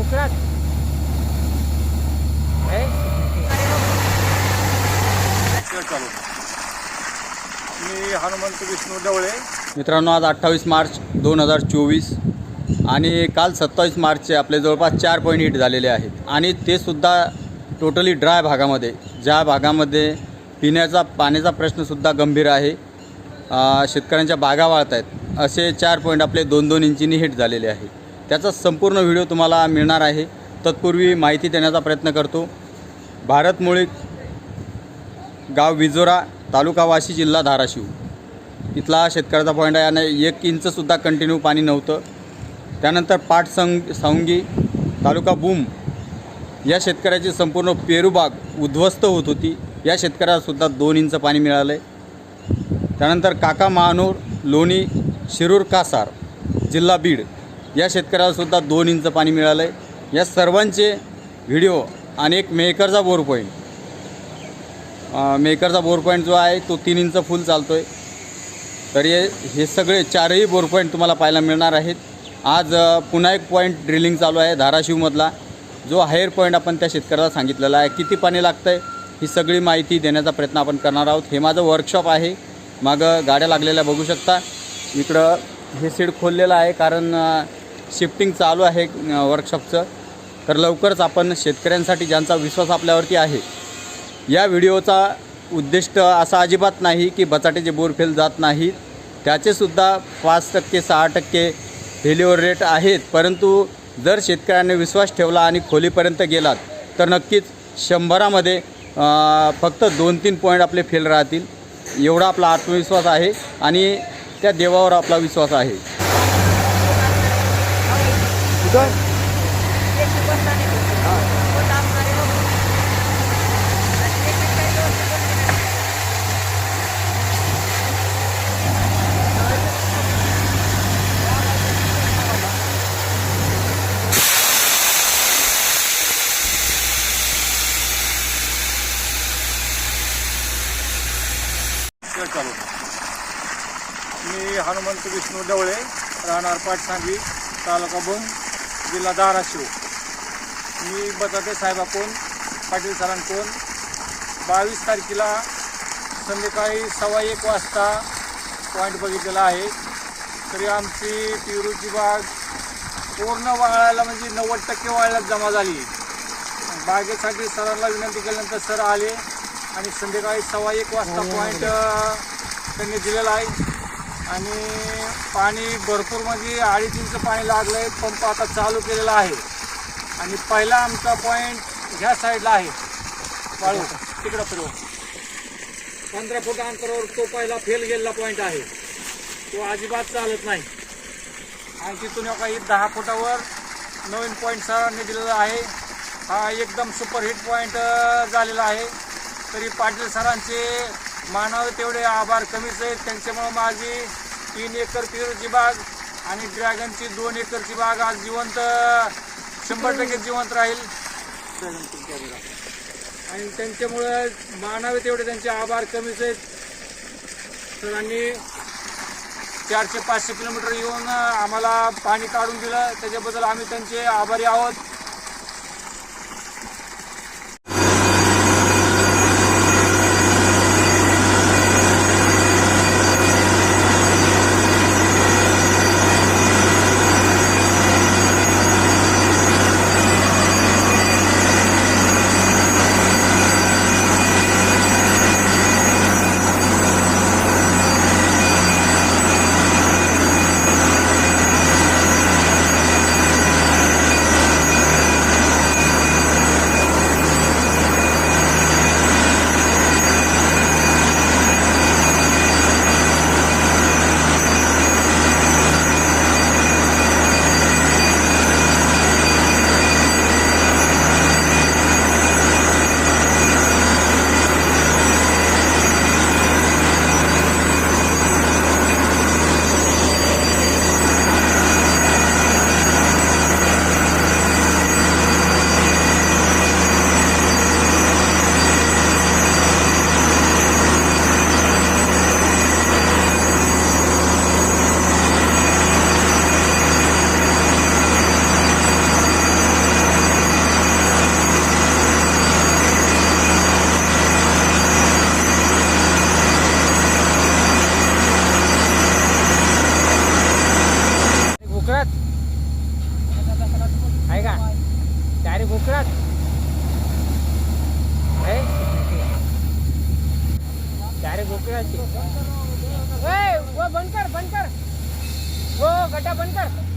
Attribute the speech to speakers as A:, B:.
A: कोकणात
B: मी हनुमंत विष्णू डवळे
C: मित्रांनो आज अठ्ठावीस मार्च दोन हजार चोवीस आणि काल सत्तावीस मार्चचे आपले जवळपास चार पॉईंट हिट झालेले आहेत. आणि ते सुद्धा टोटली ड्राय भागामध्ये. ज्या भागामध्ये पिण्याचा पाण्याचा प्रश्नसुद्धा गंभीर आहे शेतकऱ्यांच्या बागा वाळत आहेत असे चार पॉईंट आपले दोन दोन इंचीनी हिट झालेले आहे त्याचा संपूर्ण व्हिडिओ तुम्हाला मिळणार आहे. तत्पूर्वी माहिती देण्याचा प्रयत्न करतो. भारतमुळे गाव विजोरा तालुका वाशी जिल्हा धाराशिव. इथला शेतकऱ्याचा पॉईंट आहे आणि एक इंचसुद्धा कंटिन्यू पाणी नव्हतं. त्यानंतर पाटसंग सावंगी तालुका बूम या शेतकऱ्याची संपूर्ण पेरूबाग उद्ध्वस्त होत होती. या शेतकऱ्यालासुद्धा दोन इंच पाणी मिळालं आहे त्यानंतर काका महानूर लोणी शिरूर कासार जिल्हा बीड या शेतकऱ्यालासुद्धा दोन इंच पाणी मिळालं आहे या सर्वांचे व्हिडिओ आणि एक मेकरचा बोर पॉईंट. मेकरचा बोर पॉईंट जो आहे तो तीन इंच फुल चालतो आहे तर हे हे सगळे चारही बोर पॉईंट तुम्हाला पाहायला मिळणार आहेत. आज पुन्हा एक पॉईंट ड्रिलिंग चालू आहे धाराशिवमधला. जो हायर पॉईंट आपण त्या शेतकऱ्याला सांगितलेला आहे किती पाणी लागतं आहे ही सगळी माहिती देण्याचा प्रयत्न आपण करणार आहोत. हे माझं वर्कशॉप आहे. मागं गाड्या लागलेल्या बघू शकता. इकडं हे सीड खोललेलं आहे कारण शिफ्टिंग चालू आहे वर्कशॉपचं तर लवकरच आपण शेतकऱ्यांसाठी ज्यांचा विश्वास आपल्यावरती आहे या व्हिडिओचा उद्दिष्ट असा अजिबात नाही की बचाट्याचे बोर फेल जात नाहीत त्याचेसुद्धा पाच टक्के सहा टक्के फेल्युअर रेट आहेत. परंतु जर शेतकऱ्याने विश्वास ठेवला आणि खोलीपर्यंत गेलात तर नक्कीच शंभरामध्ये फक्त दोन तीन पॉईंट आपले फेल राहतील. एवढा आपला आत्मविश्वास आहे आणि त्या देवावर आपला विश्वास आहे.
B: कुठं मी हनुमंत विष्णू डवळे राहणार पाटसांगी तालुका भूम जिल्हा धाराशिव. मी बटाटे साहेबाकडून पाटील सरांकडून बावीस तारखेला संध्याकाळी सव्वा एक वाजता पॉईंट बघितलेला आहे. तरी आमची पेरूची बाग पूर्ण वाळायला म्हणजे नव्वद टक्के वाळल्यात जमा झाली. बागेसाठी सरांना विनंती केल्यानंतर सर आले आणि संध्याकाळी सव्वा एक वाजता पॉईंट त्यांनी दिलेला आहे. आणि पाणी भरपूर म्हणजे अडीच इंच पाणी लागलं आहे पंप आता चालू केलेला आहे. आणि पहिला आमचा पॉईंट ह्या साईडला आहे. वाळू तिकडं फिरव. पंधरा फूट अंतरावर तो पहिला फेल गेलेला पॉईंट आहे. तो अजिबात चालत नाही. आणि तिथून काही दहा फुटावर नवीन पॉईंट सरांनी दिलेला आहे. हा एकदम सुपरहिट पॉईंट झालेला आहे. तरी पाटील सरांचे मानावे तेवढे आभार कमीच आहेत त्यांच्यामुळं माझी तीन एकर पेरूची बाग आणि ड्रॅगनची दोन एकरची बाग आज जिवंत शंभर टक्के जिवंत राहील. आणि त्यांच्यामुळं मानावे तेवढे त्यांचे आभार कमीच आहेत सरांनी चारशे पाचशे किलोमीटर येऊन आम्हाला पाणी काढून दिलं. त्याच्याबद्दल आम्ही त्यांचे आभारी आहोत.
A: હતી એ બંધ કર બંધ કર. ઓ ગડ્ડા બંધ કર.